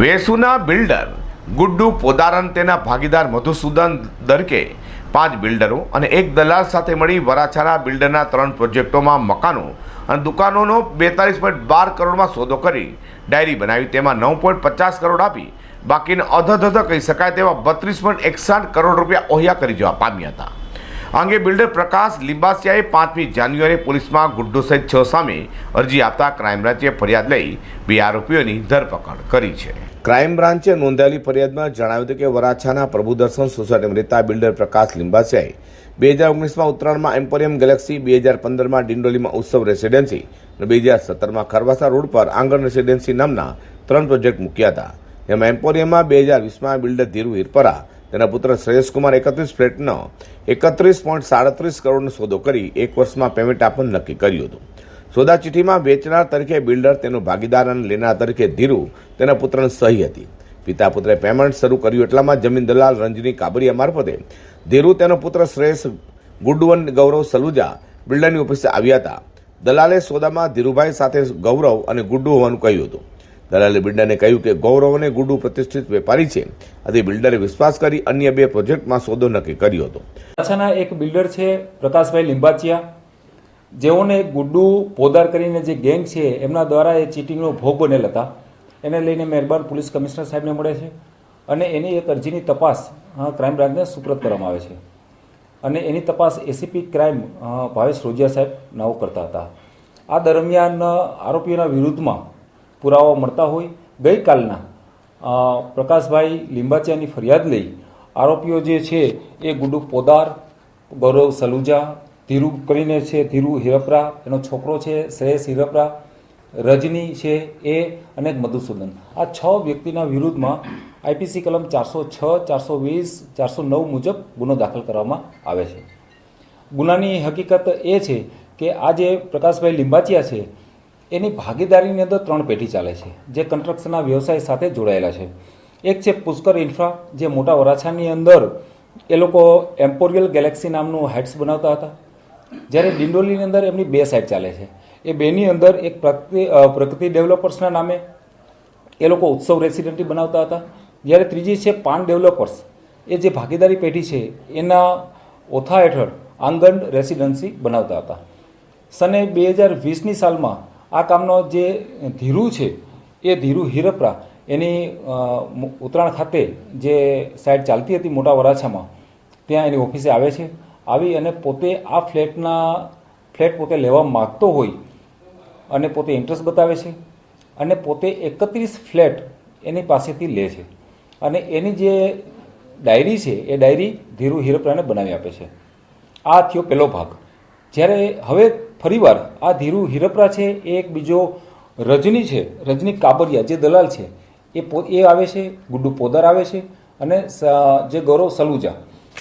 વેસુના builder Guddu પોદારન તેના ભાગીદાર મધુસૂદન દરકે પાંચ બિલ્ડરો અને એક દલાલ સાથે મળી વરાછાના બિલ્ડરના ત્રણ પ્રોજેક્ટોમાં મકાનો અને દુકાનોનો બેતાલીસ પોઈન્ટ બાર કરોડમાં સોદો કરી ડાયરી બનાવી. તેમાં નવ પોઈન્ટ પચાસ કરોડ આપી બાકીને અધધધ કહી શકાય તેવા બત્રીસ પોઈન્ટ એકસાઠ કરોડ રૂપિયા ઓહ્યા કરી જવા પામ્યા હતા. આ અંગે બિલ્ડર પ્રકાશ લિંબાસિયાએ પાંચમી જાન્યુઆરી પોલીસમાં ગુડ્ડુ સહિત છ સામે અરજી આપતા ક્રાઇમ બ્રાન્ચે ફરિયાદ લઈ બે આરોપીઓની ધરપકડ કરી છે. ક્રાઇમ બ્રાન્ચે નોંધાયેલી ફરિયાદમાં જણાવ્યું હતું કે વરાછાના પ્રભુદર્શન સોસાયટીમાં રહેતા બિલ્ડર પ્રકાશ લિંબાસિયાએ બે હજાર ઓગણીસમાં ઉત્તરાયણમાં એમ્પોરિયમ ગેલેક્સી, બે હજાર પંદરમાં ડિંડોલીમાં ઉત્સવ રેસિડેન્સી અને બે હજાર સત્તરમાં ખરવાસા રોડ પર આંગણ રેસિડેન્સી નામના ત્રણ પ્રોજેક્ટ મૂક્યા હતા. જેમાં એમ્પોરિયમમાં બે હજાર વીસમાં બિલ્ડર ધીરુ હિરપરા, તેના પુત્ર શ્રેયસકુમાર એકત્રીસ ફ્લેટનો એકત્રીસ પોઈન્ટ સાડત્રીસ કરોડનો સોદો કરી એક વર્ષમાં પેમેન્ટ આપવાનું નક્કી કર્યું હતું. સોદા ચિઠ્ઠીમાં વેચનાર તરીકે બિલ્ડર તેનો ભાગીદાર અને લેનાર તરીકે ધીરુ, તેના પુત્રની સહી હતી. પિતા પુત્રે પેમેન્ટ શરૂ કર્યું એટલામાં જમીન દલાલ રંજની કાબરિયા મારફતે ધીરુ, તેનો પુત્ર શ્રેયસ ગુડવન ગૌરવ સલુજા બિલ્ડરની ઓફિસે આવ્યા હતા. દલાલે સોદામાં ધીરુભાઈ સાથે ગૌરવ અને ગુડ્ડુ હોવાનું કહ્યું હતું. દલાલે બિલ્ડરને કહ્યું કે ગૌરવ અને ગુડુ પ્રતિષ્ઠિત વેપારી છે. આથી બિલ્ડરે વિશ્વાસ કરી અન્ય બે પ્રોજેક્ટમાં સોદો નક્કી કર્યો હતો. પાછાના એક બિલ્ડર છે, પ્રકાશભાઈ લિંબાચિયા. જેઓને ગુડ્ડુ પોદાર કરીને જે ગેંગ છે, એમના દ્વારા એ ચીટિંગનો ભોગ બનેલ હતા. એને લઈને મહેરબાન પોલીસ કમિશનર સાહેબને મળે છે અને એની એક અરજીની તપાસ ક્રાઇમ બ્રાન્ચને સુપ્રત કરવામાં આવે છે. અને એની તપાસ એસીપી ક્રાઇમ ભાવેશ રોજિયા સાહેબ નાઓ કરતા હતા. આ દરમિયાન આરોપીઓના વિરુદ્ધમાં પુરાવા મળતા હોય. ગઈકાલના પ્રકાશભાઈ લિંબાચિયાની ફરિયાદ લઈ આરોપીઓ જે છે એ ગુડુ પોદાર, ગૌરવ સલુજા, ધીરુ કરીને છે, ધીરુ હિરપરા, એનો છોકરો છે, શ્રેયસ હિરપરા, રજની છે એ અને મધુસૂદન. આ છ વ્યક્તિના વિરુદ્ધમાં આઈપીસી કલમ ચારસો છ, ચારસો વીસ, ચારસો નવ મુજબ ગુનો દાખલ કરવામાં આવે છે. ગુનાની હકીકત એ છે કે આ જે પ્રકાશભાઈ લિંબાચિયા છે એની ભાગીદારીની અંદર ત્રણ પેઢી ચાલે છે, જે કન્સ્ટ્રક્શનના વ્યવસાય સાથે જોડાયેલા છે. એક છે પુષ્કર ઇન્ફ્રા, જે મોટા વરાછાની અંદર એ લોકો એમ્પોરિયલ ગેલેક્સી નામનું હાઇટ્સ બનાવતા હતા. જ્યારે ડિંડોલીની અંદર એમની બે સાઇડ ચાલે છે. એ બેની અંદર એક પ્રકૃતિ પ્રકૃતિ ડેવલપર્સના નામે એ લોકો ઉત્સવ રેસિડેન્ટી બનાવતા હતા. જ્યારે ત્રીજી છે પાન ડેવલપર્સ. એ જે ભાગીદારી પેઢી છે, એના ઓથા હેઠળ આંગણ રેસિડન્સી બનાવતા હતા. સને બે હજાર વીસની સાલમાં આ કામનો જે ધીરુ છે, એ ધીરુ હિરપરા, એની ઉત્તરાયણ ખાતે જે સાઇટ ચાલતી હતી મોટા વરાછામાં, ત્યાં એની ઓફિસે આવે છે. આવી અને પોતે આ ફ્લેટના, ફ્લેટ પોતે લેવા માગતો હોય અને પોતે ઇન્ટરેસ્ટ બતાવે છે અને પોતે એકત્રીસ ફ્લેટ એની પાસેથી લે છે. અને એની જે ડાયરી છે, એ ડાયરી ધીરુ હિરપરાને બનાવી આપે છે. આ થયો પહેલો ભાગ. જ્યારે હવે ફરીવાર આ ધીરુ હિરપરા છે, એ એક બીજો રજની છે, રજની કાબરિયા, જે દલાલ છે, એ એ આવે છે, ગુડ્ડુ પોદર આવે છે, અને જે ગૌરવ સલુજા.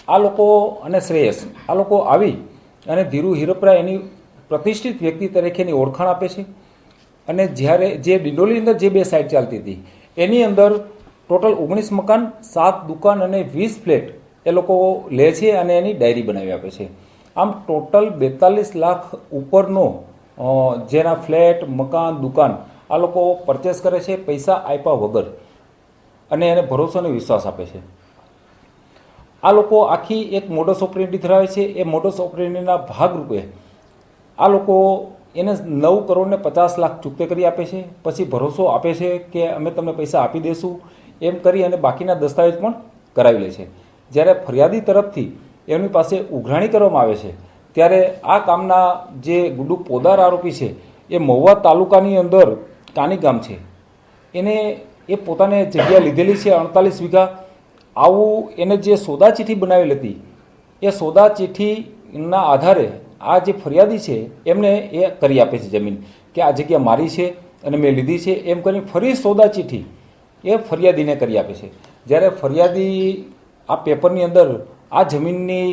આ લોકો અને શ્રેયસ, આ લોકો આવી અને ધીરુ હિરપરા એની પ્રતિષ્ઠિત વ્યક્તિ તરીકેની ઓળખાણ આપે છે. અને જ્યારે જે ડિંડોલીની અંદર જે બે સાઇડ ચાલતી હતી, એની અંદર ટોટલ ઓગણીસ મકાન, સાત દુકાન અને વીસ ફ્લેટ એ લોકો લે છે અને એની ડાયરી બનાવી આપે છે. આમ ટોટલ બેતાલીસ લાખ ઉપરનો જેના ફ્લેટ, મકાન, દુકાન, આ લોકો પરચેસ કરે છે, પૈસા આપ્યા વગર. અને એને ભરોસો અને વિશ્વાસ આપે છે. આ લોકો આખી એક મોડસ ઓપરેટી ધરાવે છે. એ મોડસ ઓપરેટીના ભાગરૂપે આ લોકો એને નવ કરોડને પચાસ લાખ ચૂકતે કરી આપે છે. પછી ભરોસો આપે છે કે અમે તમને પૈસા આપી દઈશું એમ કરી અને બાકીના દસ્તાવેજ પણ કરાવી લે છે. જ્યારે ફરિયાદી તરફથી એમની પાસે ઉઘરાણી કરવામાં આવે છે. ત્યારે આ કામના જે ગુડુ પોદાર આરોપી છે, એ મહુવા તાલુકાની અંદર કાની ગામ છે. એને એ પોતાને જગ્યા લીધેલી છે અડતાલીસ વીઘા. આવું એને જે સોદા ચિઠ્ઠી બનાવેલી હતી, એ સોદા ચિઠ્ઠીના આધારે આ જે ફરિયાદી છે, એમને એ કરી આપે છે જમીન કે આ જગ્યા મારી છે અને મેં લીધી છે. એમ કરીને ફરી સોદા ચિઠ્ઠી એ ફરિયાદીને કરી આપે છે. જ્યારે ફરિયાદી આ પેપરની અંદર આ જમીનની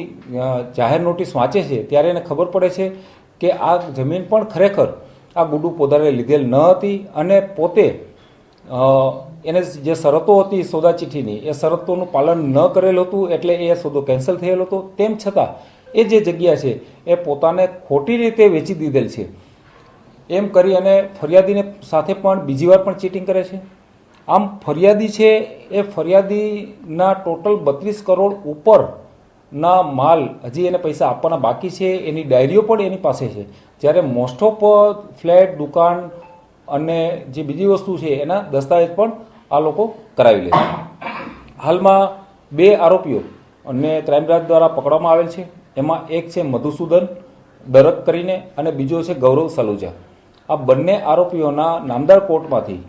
જાહેર નોટિસ વાંચે છે, ત્યારે એને ખબર પડે છે કે આ જમીન પણ ખરેખર આ ગુડુ પોદારે લીધેલ ન હતી અને પોતે એને જે શરતો હતી સોદા ચિઠ્ઠીની એ શરતોનું પાલન ન કરેલ હતું એટલે એ સોદો કેન્સલ થયેલો હતો. તેમ છતાં, એ જે જગ્યા છે, એ પોતાને ખોટી રીતે વેચી દીધેલ છે. એમ કરી અને ફરિયાદીને સાથે પણ બીજી વાર પણ ચીટિંગ કરે છે. આમ ફરિયાદી છે, એ ફરિયાદીના ટોટલ બત્રીસ કરોડ ઉપરના માલ, હજી એને પૈસા આપવાના બાકી છે, એની ડાયરીઓ પણ એની પાસે છે. જ્યારે મોસ્ટ ઓફ ફ્લેટ, દુકાન અને જે બીજી વસ્તુ છે, એના દસ્તાવેજ પણ આ લોકો કરાવી લે છે. હાલમાં બે આરોપીઓ અને ક્રાઇમ બ્રાન્ચ દ્વારા પકડવામાં આવેલ છે. એમાં એક છે મધુસૂદન, દરક કરીને, અને બીજો છે ગૌરવ સલુજા. આ બંને આરોપીઓના નામદાર કોર્ટમાંથી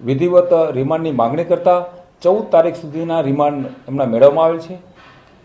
વિધિવત રિમાન્ડની માંગણી કરતા ચૌદ તારીખ સુધીના રિમાન્ડ એમના મેળવવામાં આવેલ છે.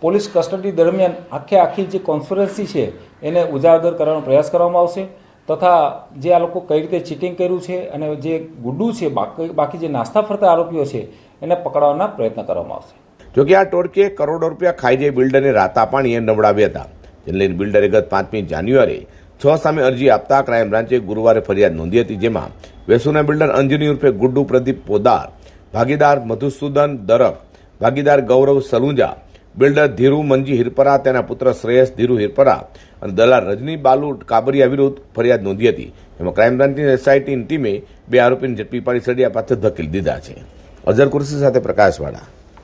પોલીસ કસ્ટડી દરમિયાન આખે આખી જે કોન્ફરન્સી છે, એને ઉજાગર કરવાનો પ્રયાસ કરવામાં આવશે. તથા જે આ લોકો કઈ રીતે ચીટિંગ કર્યું છે અને જે ગુડ્ડુ છે, બાકી બાકી જે નાસ્તા ફરતા આરોપીઓ છે, એને પકડવાના પ્રયત્ન કરવામાં આવશે. જોકે આ ટોળકીએ કરોડો રૂપિયા ખાઈ જઈ બિલ્ડરને રાતા પાણીએ નવડાવ્યા હતા. જેને લઈને બિલ્ડરે ગત પાંચમી જાન્યુઆરી છ સામે અરજી આપતા ક્રાઇમ બ્રાન્ચે ગુરુવારે ફરિયાદ નોંધી હતી, જેમાં વેસુના બિલ્ડર અંજની ઉર્ફે ગુડ્ડુ પ્રદીપ પોદાર, ભાગીદાર મધુસૂદન દરક ભાગીદાર ગૌરવ સલુંજા બિલ્ડર ધીરુ મંજી હિરપરા, તેના પુત્ર શ્રેયસ ધીરુ હિરપરા અને દલાલ રજની બાલુ કાબરિયા વિરુદ્ધ ફરિયાદ નોંધી હતી. એમાં ક્રાઇમ બ્રાન્ચની એસઆઈટીની ટીમે બે આરોપીને ઝડપી પાડી સળિયા પાછળ ધકેલી દીધા છે. અઝર કુરશી સાથે પ્રકાશવાળા.